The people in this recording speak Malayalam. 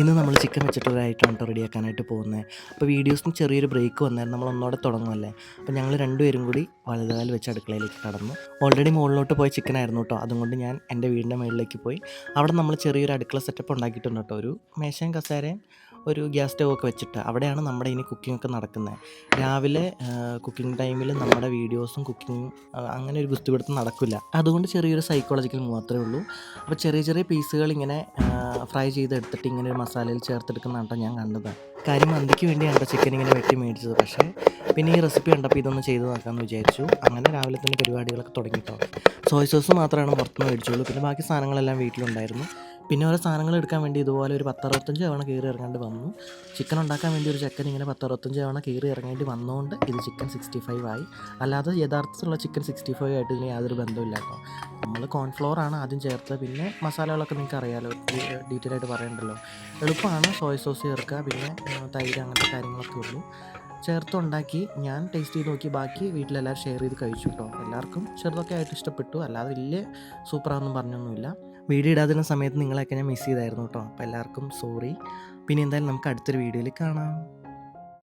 ഇന്ന് നമ്മൾ ചിക്കൻ വെച്ചിട്ടൊരായിട്ടാണ് കേട്ടോ റെഡിയാക്കാനായിട്ട് പോകുന്നത്. അപ്പോൾ വീഡിയോസിന് ചെറിയൊരു ബ്രേക്ക് വന്നായിരുന്നു. നമ്മൾ ഒന്നോടെ തുടങ്ങുമല്ലേ അപ്പോൾ ഞങ്ങൾ രണ്ടുപേരും കൂടി വലുതാൽ വെച്ച് അടുക്കളയിലേക്ക് കടന്നു. ഓൾറെഡി മുകളിലോട്ട് പോയ ചിക്കൻ ആയിരുന്നു കേട്ടോ അതുകൊണ്ട് ഞാൻ എന്റെ വീടിന്റെ മുകളിലേക്ക് പോയി. അവിടെ നമ്മൾ ചെറിയൊരു അടുക്കള സെറ്റപ്പ് ഉണ്ടാക്കിയിട്ടുണ്ട് കേട്ടോ ഒരു മേശയും കസേരയും ഒരു ഗ്യാസ് സ്റ്റവ് ഒക്കെ വെച്ചിട്ട് അവിടെയാണ് നമ്മുടെ ഇനി കുക്കിംഗ് ഒക്കെ നടക്കുന്നത് രാവിലെ കുക്കിംഗ് ടൈമിൽ നമ്മുടെ വീഡിയോസും കുക്കിങ്ങും അങ്ങനെ ഒരു ഗുസ്തിപിടുത്തം നടക്കില്ല. അതുകൊണ്ട് ചെറിയൊരു സൈക്കോളജിക്കൽ മാത്രമേ ഉള്ളൂ. അപ്പോൾ ചെറിയ ചെറിയ പീസുകൾ ഇങ്ങനെ ഫ്രൈ ചെയ്തെടുത്തിട്ട് ഇങ്ങനെ ഒരു മസാലയിൽ ചേർത്തെടുക്കുന്നതാണ് ഞാൻ കണ്ടത്. കാര്യം മന്തിക്ക് വേണ്ടിയാണ് ചിക്കൻ ഇങ്ങനെ വെട്ടി മേടിച്ചത്. പക്ഷേ പിന്നെ ഈ റെസിപ്പി കണ്ടപ്പോൾ ഇതൊന്ന് ചെയ്ത് നോക്കാമെന്ന് വിചാരിച്ചു. അങ്ങനെ രാവിലെ തന്നെ പരിപാടികളൊക്കെ തുടങ്ങിയിട്ടോ സോയ സോസ് മാത്രമാണ് പുറത്തുനിന്ന് മേടിച്ചുള്ളൂ. പിന്നെ ബാക്കി സാധനങ്ങളെല്ലാം വീട്ടിലുണ്ടായിരുന്നു. പിന്നെ ഓരോ സാധനങ്ങൾ എടുക്കാൻ വേണ്ടി ഇതുപോലെ ഒരു പത്തറുപത്തഞ്ച് തവണ കയറി ഇറങ്ങേണ്ടി വന്നു. ചിക്കൻ ഉണ്ടാക്കാൻ വേണ്ടി ഒരു ചെക്കൻ ഇങ്ങനെ പത്തറുപത്തഞ്ച് തവണ കയറി ഇറങ്ങേണ്ടി വന്നുകൊണ്ട് ഇത് ചിക്കൻ സിക്സ്റ്റി ഫൈവ് ആയി. അല്ലാതെ യഥാർത്ഥത്തിലുള്ള ചിക്കൻ സിക്സ്റ്റി ഫൈവ് ആയിട്ട് ഇതിന് യാതൊരു ബന്ധമില്ല കേട്ടോ നമ്മൾ കോൺഫ്ലോർ ആണ് ആദ്യം ചേർത്തത്. പിന്നെ മസാലകളൊക്കെ നിങ്ങൾക്ക് അറിയാമല്ലോ ഡീറ്റെയിൽ ആയിട്ട് പറയണ്ടല്ലോ. എളുപ്പമാണ് സോയ സോസ് ചേർക്കുക. പിന്നെ തൈര് അങ്ങനത്തെ കാര്യങ്ങളൊക്കെ ഉള്ളൂ. ചേർത്തുണ്ടാക്കി ഞാൻ ടേസ്റ്റ് ചെയ്ത് നോക്കി. ബാക്കി വീട്ടിലെല്ലാവരും ഷെയർ ചെയ്ത് കഴിച്ചു കേട്ടോ എല്ലാവർക്കും ചെറുതൊക്കെ ആയിട്ട് ഇഷ്ടപ്പെട്ടു. അല്ലാതെ വലിയ സൂപ്പറാണെന്നും പറഞ്ഞൊന്നുമില്ല. വീഡിയോ ഇടാതിരുന്ന സമയത്ത് നിങ്ങളെയൊക്കെ ഞാൻ മിസ് ചെയ്തായിരുന്നു കേട്ടോ. അപ്പോൾ എല്ലാവർക്കും സോറി പിന്നെ എന്തായാലും നമുക്ക് അടുത്തൊരു വീഡിയോയിൽ കാണാം.